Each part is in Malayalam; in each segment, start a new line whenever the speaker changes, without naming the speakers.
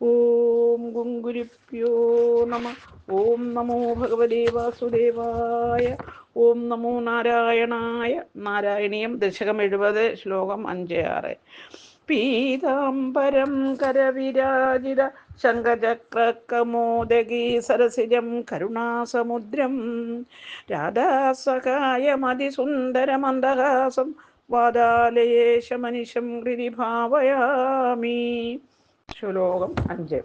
ഓം ഗുങ്കുരിപ്യോ നമ. ഓം നമോ ഭഗവതേ വാസുദേവായ. ഓം നമോ നാരായണായ. നാരായണീയം ദശകം എഴുപത് ശ്ലോകം അഞ്ച് ആറ്. പീതാംബരം കരവിരാജിത ശങ്കചക്രകമോദകീ സരസിജം കരുണാസമുദ്രം. രാധാസഹായമതിസുന്ദരമന്ദഹാസം വാതാലയേശമനിശം ഹൃതി ഭാവയാമി ശ്ലോകം അഞ്ച്.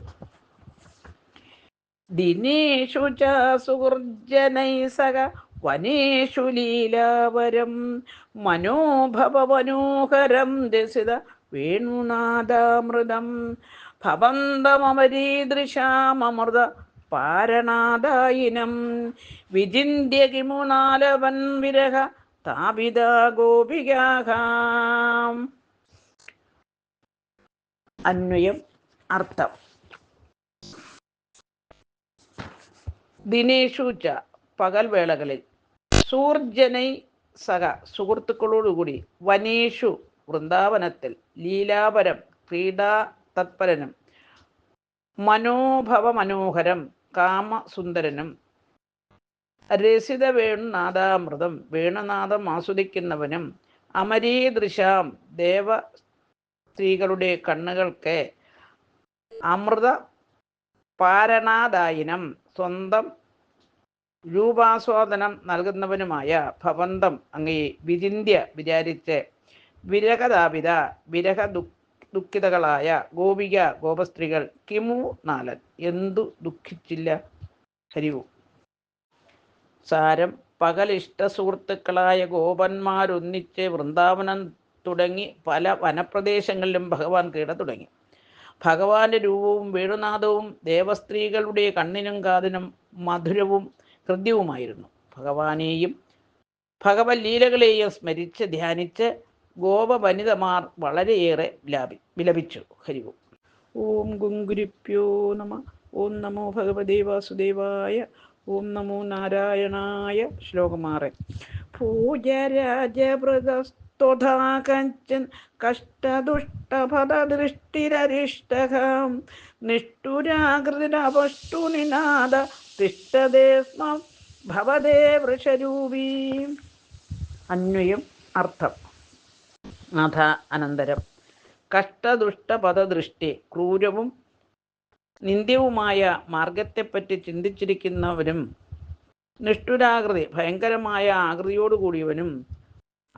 ദിനേഷു ച സുഹൃജനൈസക വനേഷു ലീലാവരം മനോഭവമനോഹരം രസിത വേണുനാദാമൃതം ഭവന്തമരീദൃശാമൃത പാരണാദായിനം വിചിന്യ വിരഹ താപിത ഗോപികാഹാം അന്വയം അർത്ഥം. ദിനേഷു ച പകൽ വേളകളിൽ. സൂർജനൈ സഹ സുഹൃത്തുക്കളോടുകൂടി വനേഷു വൃന്ദാവനത്തിൽ ലീലാപരം ക്രീഡാ തത്പരനും മനോഭവ മനോഹരം കാമസുന്ദരനും രസിത വേണുനാദാമൃതം വേണുനാദം ആസ്വദിക്കുന്നവനും അമരീദൃശാം ദേവ സ്ത്രീകളുടെ കണ്ണുകൾക്ക് അമൃത പാരണാദായിനം സ്വന്തം രൂപാസ്വാദനം നൽകുന്നവനുമായ ഭവന്തം അങ്ങേ വിചിന്യ വിചാരിച്ച് വിരഹതാപിത വിരഹ ദുഃഖിതകളായ ഗോപിക ഗോപസ്ത്രീകൾ കിമു നാലൻ എന്തു ദുഃഖിച്ചില്ല? ഹരിവു. സാരം പകൽ ഇഷ്ട സുഹൃത്തുക്കളായ ഗോപന്മാരൊന്നിച്ച് വൃന്ദാവനം തുടങ്ങി പല വനപ്രദേശങ്ങളിലും ഭഗവാൻ കീട തുടങ്ങി. ഭഗവാന്റെ രൂപവും വേണുനാഥവും ദേവസ്ത്രീകളുടെ കണ്ണിനും കാതിനും മധുരവും ഹൃദ്യവുമായിരുന്നു. ഭഗവാനെയും ഭഗവത് ലീലകളെയും സ്മരിച്ച് ധ്യാനിച്ച് ഗോപ വനിതമാർ വളരെയേറെ ലാഭി വിലപിച്ചു. ഹരിവും. ഓം ഗുങ്കുരിപ്യോ നമ. ഓം നമോ ഭഗവതേ വാസുദേവായ. ഓം നമോ നാരായണായ. ശ്ലോകമാറെ കഞ്ചൻ കഷ്ടദുഷ്ടപദദൃഷ്ടിരരിഷ്ടകാം നിഷ്ഠുരാകൃതിരപഷ്ടുനിനാദ തിഷ്ടതേ സ്മ ഭവതേ വൃഷരൂപീ. അന്വയം അർത്ഥം. നാഥ അനന്തരം. കഷ്ടദുഷ്ടപദദൃഷ്ടി ക്രൂരവും നിന്ദ്യവുമായ മാർഗത്തെപ്പറ്റി ചിന്തിച്ചിരിക്കുന്നവരും നിഷ്ഠുരാകൃതി ഭയങ്കരമായ ആകൃതിയോടു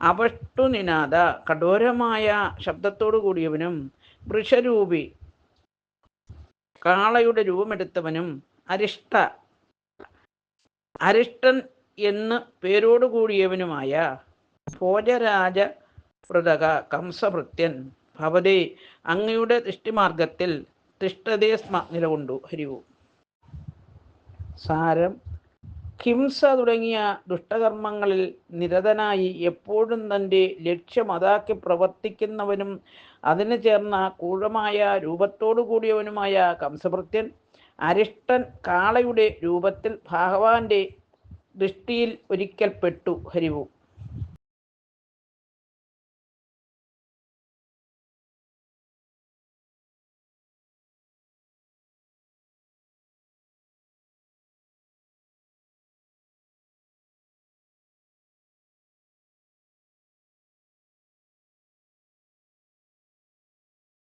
കൂടിയവനും അവഷ്ടുനിനാദ കഠോരമായ ശബ്ദത്തോടു കൂടിയവനും വൃഷരൂപി കാളയുടെ രൂപമെടുത്തവനും അരിഷ്ട അരിഷ്ടൻ എന്ന് പേരോടു കൂടിയവനുമായ ഭോജരാജ പൃതക കംസഭൃത്യൻ. ഭവതേ അങ്ങയുടെ ദൃഷ്ടിമാർഗത്തിൽ തിഷ്ടതേ സ്മ നിലകൊണ്ടു. ഹരിവു. സാരം ഹിംസ തുടങ്ങിയ ദുഷ്ടകർമ്മങ്ങളിൽ നിരതനായി എപ്പോഴും തന്റെ ലക്ഷ്യം അതാക്കി പ്രവർത്തിക്കുന്നവനും അതിന് ചേർന്ന ക്രൂരമായ രൂപത്തോടു കൂടിയവനുമായ കംസഭൃത്യൻ അരിഷ്ടൻ കാളയുടെ രൂപത്തിൽ ഭഗവാന്റെ ദൃഷ്ടിയിൽ ഒരിക്കൽ പെട്ടു ഹരിവു.